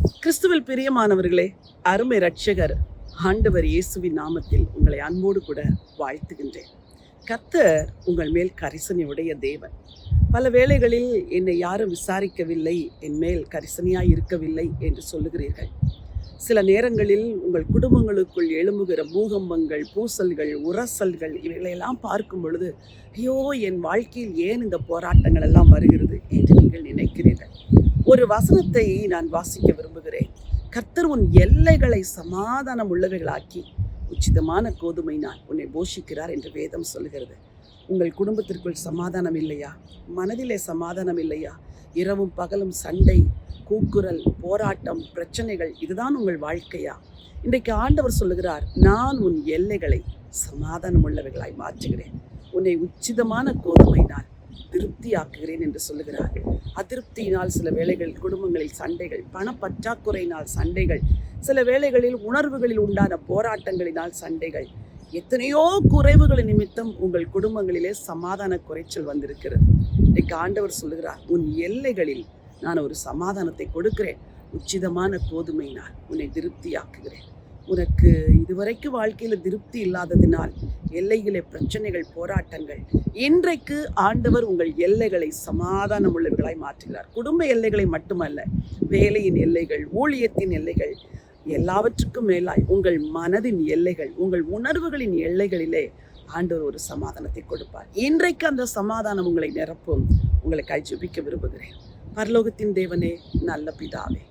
கிறிஸ்துவில் பிரியமானவர்களே அருமை ரட்சகர் ஆண்டவர் இயேசுவின் நாமத்தில் உங்களை அன்போடு கூட வாழ்த்துகின்றேன். கத்தர் உங்கள் மேல் கரிசனையுடைய தேவன். பல வேளைகளில் என்னை யாரும் விசாரிக்கவில்லை என் மேல் கரிசனையாய் இருக்கவில்லை என்று சொல்லுகிறீர்கள். சில நேரங்களில் உங்கள் குடும்பங்களுக்குள் எழும்புகிற பூகம்பங்கள் பூசல்கள் உரசல்கள் இவைகளையெல்லாம் பார்க்கும் பொழுது ஐயோ என் வாழ்க்கையில் ஏன் இந்த போராட்டங்கள் எல்லாம் வருகிறது என்று நீங்கள் நினைக்கிறீர்கள். ஒரு வசனத்தை நான் வாசிக்க கர்த்தர் உன் எல்லைகளை சமாதானம் உள்ளவைகளாக்கி உச்சிதமான கோதுமை நான் உன்னை போஷிக்கிறார் என்று வேதம் சொல்கிறது உங்கள் குடும்பத்திற்குள் சமாதானம் இல்லையா? மனதிலே சமாதானம் இல்லையா? இரவும் பகலும் சண்டை கூக்குரல் போராட்டம் பிரச்சனைகள் இதுதான் உங்கள் வாழ்க்கையா? இன்றைக்கு ஆண்டவர் சொல்லுகிறார் நான் உன் எல்லைகளை சமாதானம் உள்ளவைகளாய் மாற்றுகிறேன். உன்னை உச்சிதமான கோதுமையினால் திருப்தியாக்குகிறேன் என்று சொல்லுகிறார். அதிருப்தியினால் சில வேளைகள் குடும்பங்களில் சண்டைகள் பணப்பற்றாக்குறையினால் சண்டைகள் சில வேளைகளில் உணர்வுகளில் உண்டான போராட்டங்களினால் சண்டைகள். எத்தனையோ குறைவுகள் நிமித்தம் உங்கள் குடும்பங்களிலே சமாதான குறைச்சல் வந்திருக்கிறது. இன்றைக்கு ஆண்டவர் சொல்லுகிறார் உன் எல்லைகளில் நான் ஒரு சமாதானத்தை கொடுக்கிறேன். உச்சிதமான கோதுமையினால் உன்னை திருப்தியாக்குகிறேன். உனக்கு இதுவரைக்கும் வாழ்க்கையில் திருப்தி இல்லாததினால் எல்லைகளே பிரச்சனைகள் போராட்டங்கள். இன்றைக்கு ஆண்டவர் உங்கள் எல்லைகளை சமாதானம் உள்ளவர்களாய் மாற்றுகிறார் குடும்ப எல்லைகளை மட்டுமல்ல வேலையின் எல்லைகள் ஊழியத்தின் எல்லைகள் எல்லாவற்றுக்கும் மேலாய் உங்கள் மனதின் எல்லைகள் உங்கள் உணர்வுகளின் எல்லைகளிலே ஆண்டவர் ஒரு சமாதானத்தை கொடுப்பார். இன்றைக்கு அந்த சமாதானம் உங்களை நிரப்பும். உங்களுக்காய் ஜெபிக்க விரும்புகிறேன். பரலோகத்தின் தேவனே நல்ல பிதாவே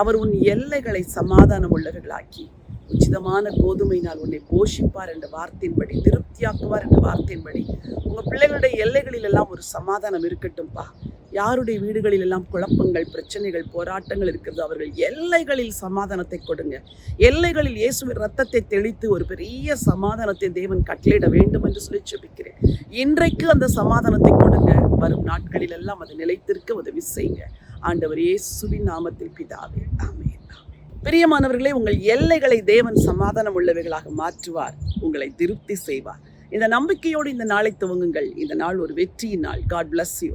அவர் உன் எல்லைகளை சமாதானம் உள்ளவர்களாக்கி உச்சிதமான கோதுமையினால் உன்னை போஷிப்பார் என்ற வார்த்தையின்படி திருப்தியாக்குவார் என்ற வார்த்தையின்படி உங்கள் பிள்ளைகளுடைய எல்லைகளில் எல்லாம் ஒரு சமாதானம் இருக்கட்டும்பா. யாருடைய வீடுகளில் எல்லாம் குழப்பங்கள் பிரச்சனைகள் போராட்டங்கள் இருக்கிறது அவர்கள் எல்லைகளில் சமாதானத்தை கொடுங்க. எல்லைகளில் இயேசுவின் ரத்தத்தை தெளித்து ஒரு பெரிய சமாதானத்தை தேவன் கட்டளையிட வேண்டும் என்று சொல்லி ஜெபிக்கிறேன். இன்றைக்கு அந்த சமாதானத்தை கொடுங்க. வரும் நாட்களில் எல்லாம் அது நிலைத்திருக்க உதவி செய்யுங்க. ஆண்டவர் இயேசுவின் நாமத்தில் பிதாவே. ஆமென். பிரியமானவர்களே உங்கள் எல்லைகளை தேவன் சமாதானம் உள்ளவைகளாக மாற்றுவார். உங்களை திருப்தி செய்வார். இந்த நம்பிக்கையோடு இந்த நாளை துவங்குங்கள். இந்த நாள் ஒரு வெற்றியின் நாள். God bless you